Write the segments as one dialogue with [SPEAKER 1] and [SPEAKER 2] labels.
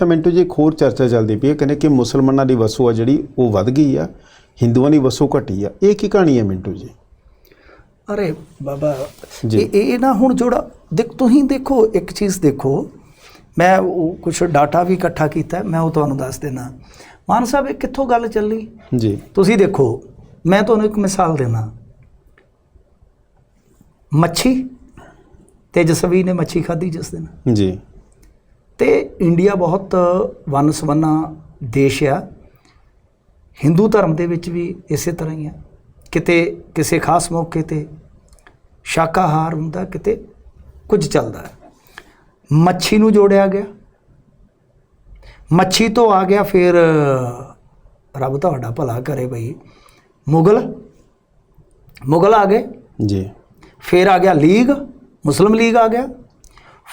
[SPEAKER 1] ਤਾਂ ਮਿੰਟੂ ਜੀ ਇੱਕ ਹੋਰ ਚਰਚਾ ਚੱਲਦੀ ਪਈ ਹੈ ਕਹਿੰਦੇ ਕਿ ਮੁਸਲਮਾਨਾਂ ਦੀ ਵਸੋਂ ਆ ਜਿਹੜੀ ਉਹ ਵੱਧ ਗਈ ਆ ਹਿੰਦੂਆਂ ਦੀ ਵਸੋਂ ਘਟੀ ਆ। ਇਹ ਕੀ ਕਹਾਣੀ ਹੈ ਮਿੰਟੂ ਜੀ?
[SPEAKER 2] ਅਰੇ ਬਾਬਾ। ਇਹ ਇਹ ਨਾ ਹੁਣ ਜੋੜਾ ਦੇਖ ਤੁਸੀਂ ਦੇਖੋ ਇੱਕ ਚੀਜ਼ ਦੇਖੋ। ਮੈਂ ਉਹ ਕੁਝ ਡਾਟਾ ਵੀ ਇਕੱਠਾ ਕੀਤਾ ਮੈਂ ਉਹ ਤੁਹਾਨੂੰ ਦੱਸ ਦੇਣਾ ਮਾਨ ਸਾਹਿਬ ਇਹ ਕਿੱਥੋਂ ਗੱਲ ਚੱਲੀ?
[SPEAKER 1] ਜੀ।
[SPEAKER 2] ਤੁਸੀਂ ਦੇਖੋ ਮੈਂ ਤੁਹਾਨੂੰ ਇੱਕ ਮਿਸਾਲ ਦੇਣਾ ਮੱਛੀ ਤੇਜਸਵੀ ਨੇ ਮੱਛੀ ਖਾਧੀ ਜਿਸ ਦਿਨ।
[SPEAKER 1] ਜੀ।
[SPEAKER 2] ਤੇ ਇੰਡੀਆ ਬਹੁਤ ਵਨਸਵੰਨਾ ਦੇਸ਼ ਆ। ਹਿੰਦੂ ਧਰਮ ਦੇ ਵਿੱਚ ਵੀ ਇਸੇ ਤਰ੍ਹਾਂ ਹੀ ਆ। ਕਿਤੇ ਕਿਸੇ ਖਾਸ ਮੌਕੇ ਤੇ ਸ਼ਾਕਾਹਾਰ ਹੁੰਦਾ ਕਿਤੇ ਕੁਝ ਚੱਲਦਾ। ਹੈ ਮੱਛੀ ਨੂੰ ਜੋੜਿਆ ਗਿਆ। ਮੱਛੀ ਤੋਂ ਆ ਗਿਆ ਫਿਰ ਰੱਬ ਤੁਹਾਡਾ ਭਲਾ ਕਰੇ ਬਈ। ਮੁਗਲ ਮੁਗਲ ਆ ਗਏ।
[SPEAKER 1] ਜੀ।
[SPEAKER 2] ਫਿਰ ਆ ਗਿਆ ਲੀਗ ਮੁਸਲਿਮ ਲੀਗ ਆ ਗਿਆ।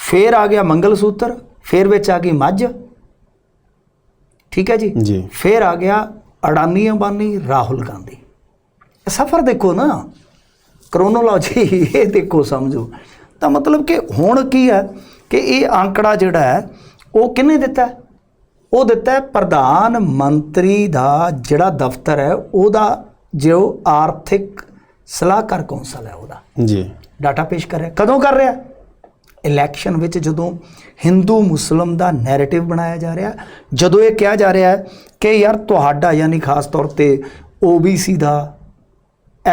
[SPEAKER 2] ਫਿਰ ਆ ਗਿਆ ਮੰਗਲ ਸੂਤਰ ਫਿਰ ਵਿੱਚ ਆ ਗਈ ਮੱਝ। ਠੀਕ ਹੈ ਜੀ?
[SPEAKER 1] ਜੀ।
[SPEAKER 2] ਫਿਰ ਆ ਗਿਆ ਅਡਾਨੀ ਅੰਬਾਨੀ ਰਾਹੁਲ ਗਾਂਧੀ। ਇਹ ਸਫਰ ਦੇਖੋ ਨਾ। ਕ੍ਰੋਨੋਲੋਜੀ ਇਹ ਦੇਖੋ ਸਮਝੋ। ਤਾਂ ਮਤਲਬ ਕਿ ਹੁਣ ਕੀ ਹੈ ਕਿ ਇਹ ਆંકੜਾ ਜਿਹੜਾ ਹੈ ਉਹ ਕਿਹਨੇ ਦਿੱਤਾ? ਉਹ ਦਿੱਤਾ ਪ੍ਰਧਾਨ ਮੰਤਰੀ ਦਾ ਜਿਹੜਾ ਦਫ਼ਤਰ ਹੈ ਉਹਦਾ ਜੋ ਆਰਥਿਕ ਸਲਾਹਕਾਰ ਕੌਂਸਲ ਹੈ ਉਹਦਾ।
[SPEAKER 1] ਜੀ।
[SPEAKER 2] ਡਾਟਾ ਪੇਸ਼ ਕਰ ਰਿਹਾ। ਕਦੋਂ ਕਰ ਰਿਹਾ? ਇਲੈਕਸ਼ਨ ਵਿੱਚ ਜਦੋਂ ਹਿੰਦੂ ਮੁਸਲਮ ਦਾ ਨੈਰੇਟਿਵ ਬਣਾਇਆ ਜਾ ਰਿਹਾ ਜਦੋਂ ਇਹ ਕਿਹਾ ਜਾ ਰਿਹਾ ਹੈ ਕਿ ਯਾਰ ਤੁਹਾਡਾ ਯਾਨੀ ਖਾਸ ਤੌਰ ਤੇ OBC ਦਾ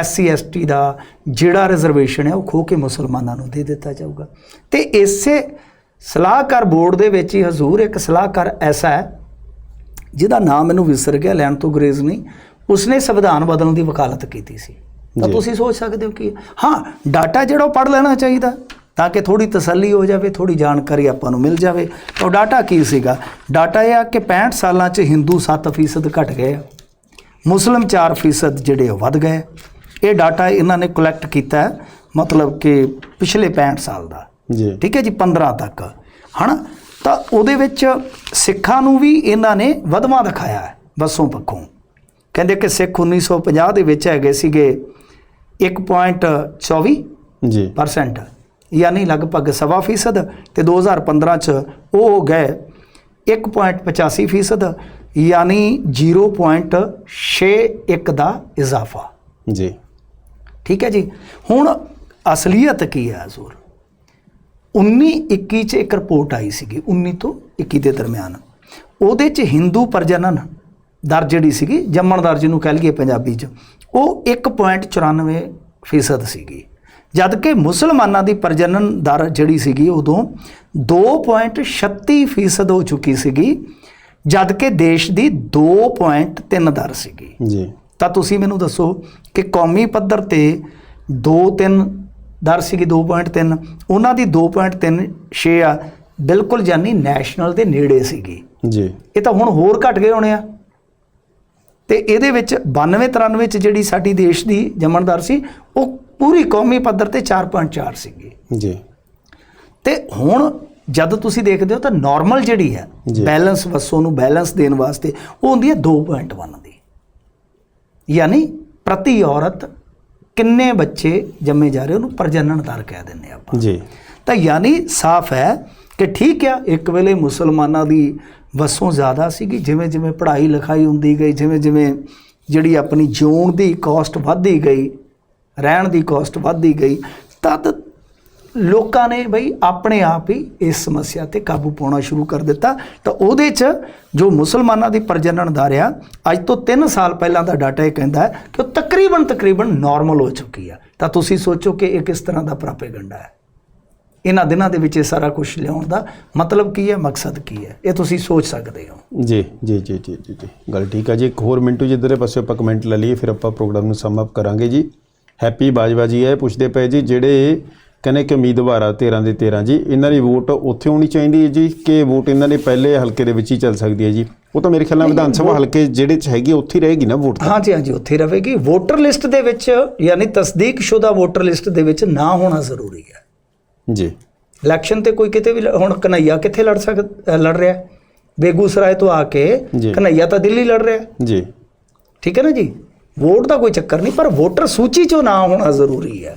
[SPEAKER 2] SC ST ਦਾ ਜਿਹੜਾ ਰਿਜ਼ਰਵੇਸ਼ਨ ਹੈ ਉਹ ਖੋ ਕੇ ਮੁਸਲਮਾਨਾਂ ਨੂੰ ਦੇ ਦਿੱਤਾ ਜਾਊਗਾ। ਤੇ ਇਸੇ ਸਲਾਹਕਾਰ ਬੋਰਡ ਦੇ ਵਿੱਚ ਹੀ ਹਜ਼ੂਰ ਇੱਕ ਸਲਾਹਕਾਰ ਐਸਾ ਹੈ ਜਿਹਦਾ ਨਾਮ ਮੈਨੂੰ ਵਿਸਰ ਗਿਆ ਲੈਣ ਤੋਂ ਗੁਰੇਜ਼ ਨਹੀਂ ਉਸਨੇ ਸੰਵਿਧਾਨ ਬਦਲਣ ਦੀ ਵਕਾਲਤ ਕੀਤੀ ਸੀ। ਤਾਂ। ਤੁਸੀਂ ਸੋਚ ਸਕਦੇ ਹੋ ਕਿ ਹਾਂ ਡਾਟਾ ਜਿਹੜਾ ਉਹ ਪੜ ਲੈਣਾ ਚਾਹੀਦਾ। ਤਾਂ ਕਿ ਥੋੜੀ ਤਸੱਲੀ ਹੋ ਜਾਵੇ ਥੋੜੀ ਜਾਣਕਾਰੀ ਆਪਾਂ ਨੂੰ ਮਿਲ ਜਾਵੇ। ਤਾਂ ਡਾਟਾ ਕੀ ਸੀਗਾ? ਡਾਟਾ ਇਹ ਆ ਕਿ 65 ਸਾਲਾਂ 'ਚ ਹਿੰਦੂ 7% ਘਟ ਗਏ ਆ। ਮੁਸਲਿਮ 4% ਜਿਹੜੇ ਵੱਧ ਗਏ। ਇਹ ਡਾਟਾ ਇਹਨਾਂ ਨੇ ਕਲੈਕਟ ਕੀਤਾ ਹੈ, ਮਤਲਬ ਕਿ ਪਿਛਲੇ 65 ਸਾਲ ਦਾ।
[SPEAKER 1] ਜੀ।
[SPEAKER 2] ਠੀਕ ਹੈ ਜੀ 15 ਤੱਕ। ਹਨਾ? ਤਾਂ ਉਹਦੇ ਵਿੱਚ ਸਿੱਖਾਂ ਨੂੰ ਵੀ ਇਹਨਾਂ ਨੇ ਵਧਵਾ ਦਿਖਾਇਆ ਹੈ ਵਸੋਂ ਪੱਖੋਂ। ਕਹਿੰਦੇ ਕਿ ਸਿੱਖ 1950 ਦੇ ਵਿੱਚ ਹੈਗੇ ਸੀਗੇ 1.24
[SPEAKER 1] ਜੀ।
[SPEAKER 2] ਪਰਸੈਂਟ ਯਾਨੀ ਲਗਭਗ ਸਵਾ ਫੀਸਦ ਤੇ 2015 ਚ ਉਹ ਹੋ ਗਏ 1.85 ਫੀਸਦ ਯਾਨੀ 0.61 ਦਾ ਇਜ਼ਾਫਾ।
[SPEAKER 1] ਜੀ।
[SPEAKER 2] ਠੀਕ ਹੈ ਜੀ? ਹੁਣ ਅਸਲੀਅਤ ਕੀ ਹੈ ਹਜ਼ੂਰ? 19 21 ਚ ਇੱਕ ਰਿਪੋਰਟ ਆਈ ਸੀਗੀ 19 ਤੋਂ 21 ਦੇ ਦਰਮਿਆਨ। ਉਹਦੇ ਚ ਹਿੰਦੂ ਪ੍ਰਜਨਨ ਦਰ ਜਿਹੜੀ ਸੀਗੀ ਜੰਮਣ ਦਰ ਜਿਹਨੂੰ ਕਹਿ ਲਈਏ ਪੰਜਾਬੀ ਚ ਉਹ 1.94 ਫੀਸਦ ਸੀਗੀ। ਜਦ ਕਿ ਮੁਸਲਮਾਨਾਂ ਦੀ ਪ੍ਰਜਨਨ ਦਰ ਜਿਹੜੀ ਸੀਗੀ ਉਦੋਂ 2.36 ਫੀਸਦ ਹੋ ਚੁੱਕੀ ਸੀਗੀ ਜਦ ਕਿ ਦੇਸ਼ ਦੀ 2.3 ਦਰ ਸੀਗੀ।
[SPEAKER 1] ਜੀ।
[SPEAKER 2] ਤਾਂ ਤੁਸੀਂ ਮੈਨੂੰ ਦੱਸੋ ਕਿ ਕੌਮੀ ਪੱਧਰ ਤੇ 2-3 ਦਰ ਸੀਗੀ 2.3 ਉਹਨਾਂ ਦੀ 2.36 ਆ ਬਿਲਕੁਲ ਜਾਨੀ ਨੈਸ਼ਨਲ ਦੇ ਨੇੜੇ ਸੀਗੀ।
[SPEAKER 1] ਜੀ।
[SPEAKER 2] ਇਹ ਤਾਂ ਹੁਣ ਹੋਰ ਘਟ ਗਏ ਹੋਣੇ ਆ। ਤੇ ਇਹਦੇ ਵਿੱਚ 92 93 ਚ ਜਿਹੜੀ ਸਾਡੀ ਦੇਸ਼ ਦੀ ਜੰਮਣ ਦਰ ਸੀ ਉਹ ਪੂਰੀ ਕੌਮੀ ਪੱਧਰ ਤੇ 4.4 ਸੀਗੀ।
[SPEAKER 1] ਜੀ।
[SPEAKER 2] ਤੇ ਹੁਣ ਜਦ ਤੁਸੀਂ ਦੇਖਦੇ ਹੋ ਤਾਂ ਨਾਰਮਲ ਜਿਹੜੀ ਹੈ। ਬੈਲੈਂਸ ਵਸੋਂ ਨੂੰ ਬੈਲੈਂਸ ਦੇਣ ਵਾਸਤੇ ਉਹ ਹੁੰਦੀ ਹੈ 2.1 ਦੀ। ਯਾਨੀ ਪ੍ਰਤੀ ਔਰਤ ਕਿੰਨੇ ਬੱਚੇ ਜੰਮੇ ਜਾ ਰਹੇ ਉਹਨੂੰ ਪ੍ਰਜਨਨ ਦਰ ਕਹਿ ਦਿੰਦੇ ਆਪਾਂ।
[SPEAKER 1] ਜੀ।
[SPEAKER 2] ਤਾਂ ਯਾਨੀ ਸਾਫ਼ ਹੈ ਕਿ ਠੀਕ ਆ ਇੱਕ ਵੇਲੇ ਮੁਸਲਮਾਨਾਂ ਦੀ ਵਸੋਂ ਜ਼ਿਆਦਾ ਸੀਗੀ ਜਿਵੇਂ ਜਿਵੇਂ ਪੜ੍ਹਾਈ ਲਿਖਾਈ ਹੁੰਦੀ ਗਈ ਜਿਵੇਂ ਜਿਵੇਂ ਜਿਹੜੀ ਆਪਣੀ ਜਿਉਣ ਦੀ ਕਾਸਟ ਵੱਧਦੀ ਗਈ ਰਹਿਣ ਦੀ ਕੋਸਟ ਵੱਧਦੀ ਗਈ, ਤਦ ਲੋਕਾਂ ਨੇ ਬਈ ਆਪਣੇ ਆਪ ਹੀ ਇਸ ਸਮੱਸਿਆ ਤੇ ਕਾਬੂ ਪਾਉਣਾ ਸ਼ੁਰੂ ਕਰ ਦਿੱਤਾ। ਤਾਂ ਉਹਦੇ 'ਚ ਜੋ ਮੁਸਲਮਾਨਾਂ ਦੀ ਪ੍ਰਜਨਨ ਦਰ ਆ ਅੱਜ ਤੋਂ 3 ਸਾਲ ਪਹਿਲਾਂ ਦਾ ਡਾਟਾ ਇਹ ਕਹਿੰਦਾ ਹੈ ਕਿ ਉਹ ਤਕਰੀਬਨ ਤਕਰੀਬਨ ਨਾਰਮਲ ਹੋ ਚੁੱਕੀ ਆ। ਤਾਂ ਤੁਸੀਂ ਸੋਚੋ ਕਿ ਇਹ ਕਿਸ ਤਰ੍ਹਾਂ ਦਾ ਪ੍ਰਾਪੇਗੰਡਾ ਹੈ? ਇਹਨਾਂ ਦਿਨਾਂ ਦੇ ਵਿੱਚ ਇਹ ਸਾਰਾ ਕੁਝ ਲਿਆਉਣ ਦਾ ਮਤਲਬ ਕੀ ਹੈ, ਮਕਸਦ ਕੀ ਹੈ? ਇਹ ਤੁਸੀਂ ਸੋਚ ਸਕਦੇ ਹੋ।
[SPEAKER 1] ਜੀ ਜੀ ਜੀ ਜੀ ਜੀ ਜੀ। ਗੱਲ ਠੀਕ ਹੈ ਜੀ। ਇੱਕ ਹੋਰ ਮਿੰਟੂ ਜੀ, ਇੱਧਰਲੇ ਪਾਸੇ ਆਪਾਂ ਕਮੈਂਟ ਲੈ ਲਈਏ, ਫਿਰ ਆਪਾਂ ਪ੍ਰੋਗਰਾਮ ਨੂੰ ਸਮ ਅਪ ਕਰਾਂਗੇ ਜੀ। ਹੈਪੀ ਬਾਜਵਾ ਜੀ ਇਹ ਪੁੱਛਦੇ ਪਏ ਜੀ ਜਿਹੜੇ ਕਹਿੰਦੇ ਕਿ ਉਮੀਦਵਾਰ ਆ 13 ਦੇ 13 ਜੀ ਇਹਨਾਂ ਦੀ ਵੋਟ ਉੱਥੇ ਹੋਣੀ ਚਾਹੀਦੀ ਹੈ ਜੀ ਕਿ ਵੋਟ ਇਹਨਾਂ ਦੇ ਪਹਿਲੇ ਹਲਕੇ ਦੇ ਵਿੱਚ ਹੀ ਚੱਲ ਸਕਦੀ ਹੈ ਜੀ? ਉਹ ਤਾਂ ਮੇਰੇ ਖਿਆਲ ਨਾਲ ਵਿਧਾਨ ਸਭਾ ਹਲਕੇ ਜਿਹੜੇ ਚ ਹੈਗੀ ਉੱਥੇ ਹੀ ਰਹੇਗੀ ਨਾ ਵੋਟ
[SPEAKER 2] ਹਾਂਜੀ ਹਾਂਜੀ ਉੱਥੇ ਰਹੇਗੀ। ਵੋਟਰ ਲਿਸਟ ਦੇ ਵਿੱਚ ਯਾਨੀ ਤਸਦੀਕਸ਼ੁਦਾ ਵੋਟਰ ਲਿਸਟ ਦੇ ਵਿੱਚ ਨਾ ਹੋਣਾ ਜ਼ਰੂਰੀ ਹੈ।
[SPEAKER 1] ਜੀ।
[SPEAKER 2] ਇਲੈਕਸ਼ਨ ਤੇ ਕੋਈ ਕਿਤੇ ਵੀ ਹੁਣ ਕਨਈਆ ਕਿੱਥੇ ਲੜ ਸਕ ਲੜ ਰਿਹਾ? ਬੇਗੂਸਰਾਏ ਤੋਂ ਆ ਕੇ। ਕਨਈਆ ਤਾਂ ਦਿੱਲੀ ਲੜ ਰਿਹਾ।
[SPEAKER 1] ਜੀ।
[SPEAKER 2] ਠੀਕ ਹੈ ਨਾ ਜੀ? ਵੋਟ ਦਾ ਕੋਈ ਚੱਕਰ ਨਹੀਂ ਪਰ ਵੋਟਰ ਸੂਚੀ 'ਚੋਂ ਨਾ ਹੋਣਾ ਜ਼ਰੂਰੀ ਹੈ।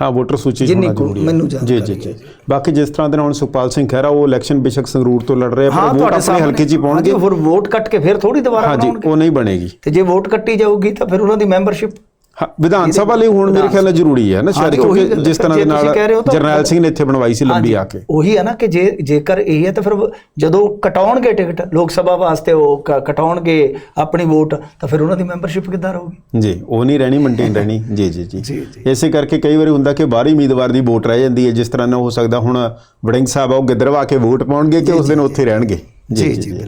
[SPEAKER 1] ਹਾਂ ਵੋਟਰ ਸੂਚੀ 'ਚ ਹੋਣਾ ਜ਼ਰੂਰੀ ਹੈ।
[SPEAKER 2] ਮੈਨੂੰ
[SPEAKER 1] ਜੀ ਜੀ ਜੀ। ਬਾਕੀ ਜਿਸ ਤਰ੍ਹਾਂ ਦੇ ਨਾਲ ਹੁਣ ਸੁਖਪਾਲ ਸਿੰਘ ਖਹਿਰਾ ਉਹ ਇਲੈਕਸ਼ਨ ਬੇਸ਼ੱਕ ਸੰਗਰੂਰ ਤੋਂ ਲੜ ਰਹੇ ਆ, ਪਰ ਵੋਟ ਆਪਣੇ ਹਲਕੇ 'ਚ ਹੀ ਪਾਉਣਗੇ।
[SPEAKER 2] ਫਿਰ ਵੋਟ ਕੱਟ ਕੇ ਫਿਰ ਥੋੜੀ ਦੁਬਾਰਾ
[SPEAKER 1] ਹਾਂਜੀ
[SPEAKER 2] ਬਣਾਉਣਗੇ।
[SPEAKER 1] ਉਹ ਨਹੀਂ ਬਣੇਗੀ।
[SPEAKER 2] ਤੇ ਜੇ ਵੋਟ ਕੱਟੀ ਜਾਊਗੀ ਤਾਂ ਫਿਰ ਉਹਨਾਂ ਦੀ ਮੈਂਬਰਸ਼ਿਪ
[SPEAKER 1] ਹਾਂ ਵਿਧਾਨ ਸਭਾ ਲਈ ਹੁਣ ਮੇਰੇ ਖਿਆਲ ਨਾਲ ਜ਼ਰੂਰੀ ਹੈ ਨਾ ਸ਼ਾਇਦ ਕਿਉਂਕਿ ਜਿਸ ਤਰ੍ਹਾਂ ਦੇ ਨਾਲ ਜਰਨੈਲ ਸਿੰਘ ਨੇ ਇੱਥੇ ਬਣਵਾਈ ਸੀ ਲੰਬੀ ਆ ਕੇ।
[SPEAKER 2] ਉਹੀ ਹੈ ਨਾ ਕਿ ਜੇ ਜੇਕਰ ਇਹ ਹੈ ਤਾਂ ਫਿਰ ਜਦੋਂ ਕਟਾਉਣਗੇ ਟਿਕਟ ਲੋਕ ਸਭਾ ਵਾਸਤੇ ਉਹ ਕਟਾਉਣਗੇ ਆਪਣੀ ਵੋਟ ਤਾਂ ਫਿਰ ਉਹਨਾਂ ਦੀ ਮੈਂਬਰਸ਼ਿਪ ਕਿੱਦਾਂ ਰਹੂਗੀ?
[SPEAKER 1] ਜੀ ਉਹ ਨਹੀਂ ਰਹਿਣੀ ਮੇਨਟੇਨ ਰਹਿਣੀ। ਜੀ ਜੀ
[SPEAKER 2] ਜੀ।
[SPEAKER 1] ਇਸੇ ਕਰਕੇ ਕਈ ਵਾਰੀ ਹੁੰਦਾ ਕਿ ਬਾਹਰੀ ਉਮੀਦਵਾਰ ਦੀ ਵੋਟ ਰਹਿ ਜਾਂਦੀ ਹੈ ਜਿਸ ਤਰ੍ਹਾਂ ਨਾਲ ਹੋ ਸਕਦਾ ਹੁਣ ਵੜਿੰਗ ਸਾਹਿਬ ਆ ਉਹ ਗਿੱਦਰਵਾ ਕੇ ਵੋਟ ਪਾਉਣਗੇ ਕਿ ਉਸ ਦਿਨ ਉੱਥੇ ਰਹਿਣਗੇ।
[SPEAKER 2] ਜੀ, ਜੀ,